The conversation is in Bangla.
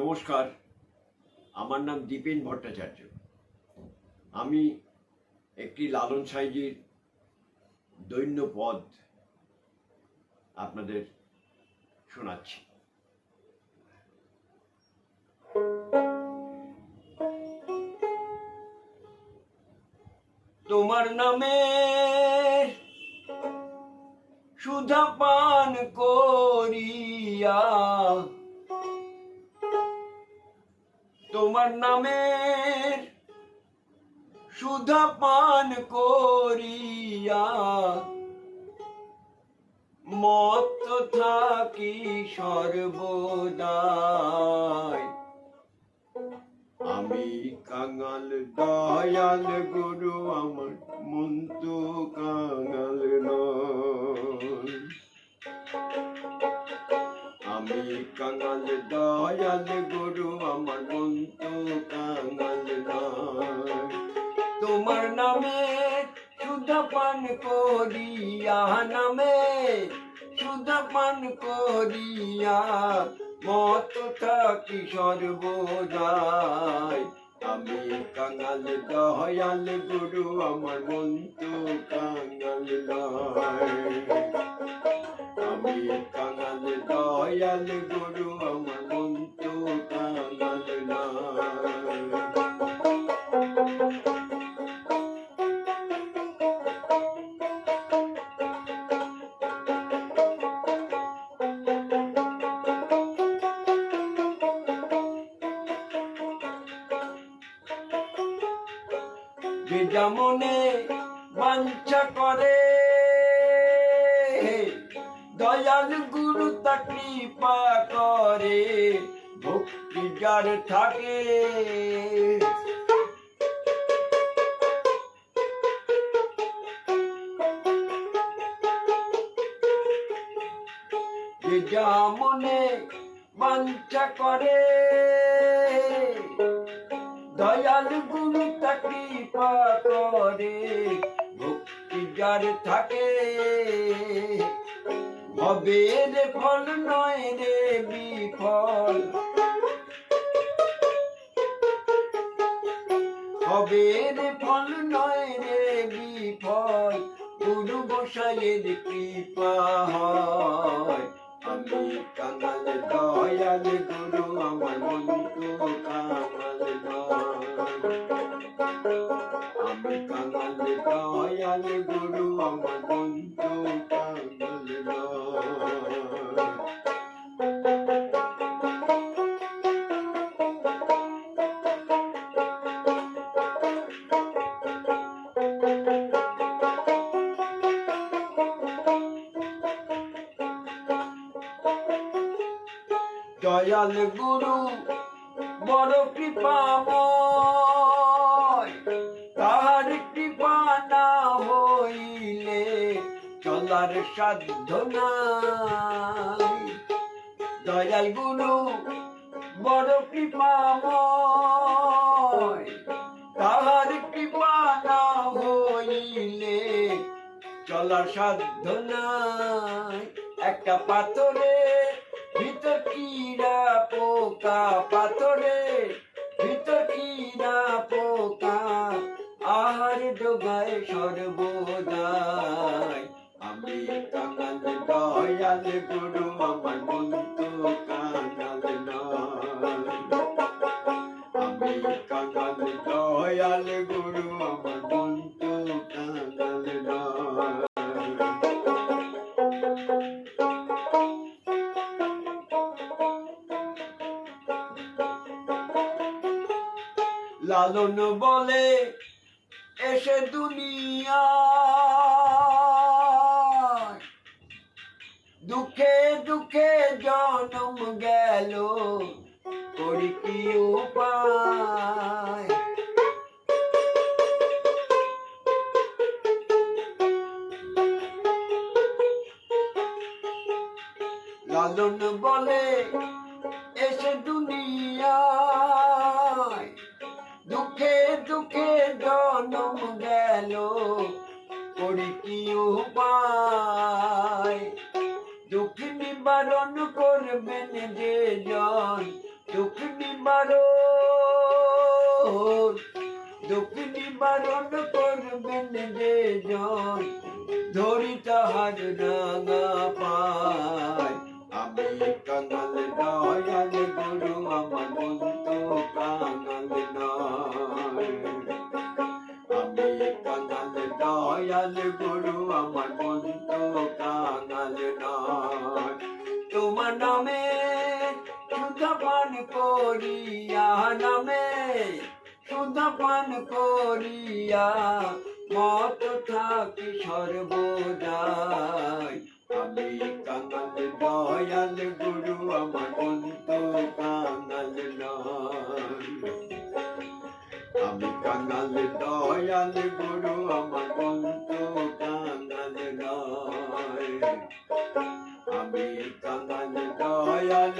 নমস্কার, আমার নাম দীপেন ভট্টাচার্য। আমি একটি লালন সাইজির দৈন্য পদ আপনাদের শোনাচ্ছি। তোমার নামে সুধা পান করিয়া তোমার নামের সুধা পান করিয়া মত থাকি সর্বদাই। আমি কাঙাল, দয়াল গুরু, আমার মন তো কাঙাল নয়। আমি কাঙাল দয়াল গুরু আমার তো কাঙাল তোমার নামে সুধা পান করিয়া, নামে সুধা পান করিয়া মত থাকি সর্বদাই। আমি কাঙাল দয়াল গুরু আমার তো কাঙাল আমি কাঙাল দয়াল গুরু আমার নয় যে যেমনে বাঞ্ছা করে। দয়াল গুরু তা কৃপা করে ভক্তি যার থাকে। যে যেমনে বাঞ্ছা করে, দয়াল গুরু কৃপা করে ভক্তি যার থাকে। হবে রে ফল নয় রে বিফল। হবে রে ফল নয় রে বিফল, গুরু গোসাইয়ের কৃপা হয়। দয়াল গুরু বড় কৃপাময় চলার সাধ্য নাই। দয়াল গুরু, বড় কৃপাময়, তাহার কৃপা না হইলে চলার সাধ্য নাই। একটা পাথরে ভিতর কিরা পোকা, পাথরে ভিতর কিরা পোকা, আহার ডোগায় সর্বদাই। আমি কাঙাল দয়াল গুরু আমার তো আমি দয়াল গুরু আমার তো লালন বলে, এসে দুনিয়া দুঃখে দুঃখে জন্ম গেল। করি কি উপায়। লালন বলে এসে দুনিয়ায়। দুঃখে দুঃখে জন্ম দুঃখ নিবারণ করবেন যে জন ধরি তাহার রাঙা পায়। আমি কাঙাল দয়াল গুরু, আমার বন্ধু কাঙাল আমি কাঙাল দয়াল গুরু, আমার বন্ধু কাঙাল তোমার নামে পান করিয়া নামে সুধা করিয়া মত থাকি সর্বদাই। আমি কাঙাল, দয়াল গুরু, আমার কাঙাল নয়। আমি কাঙাল, দয়াল গুরু, আমার কাঙাল নয়। আমি কাঙাল, দয়াল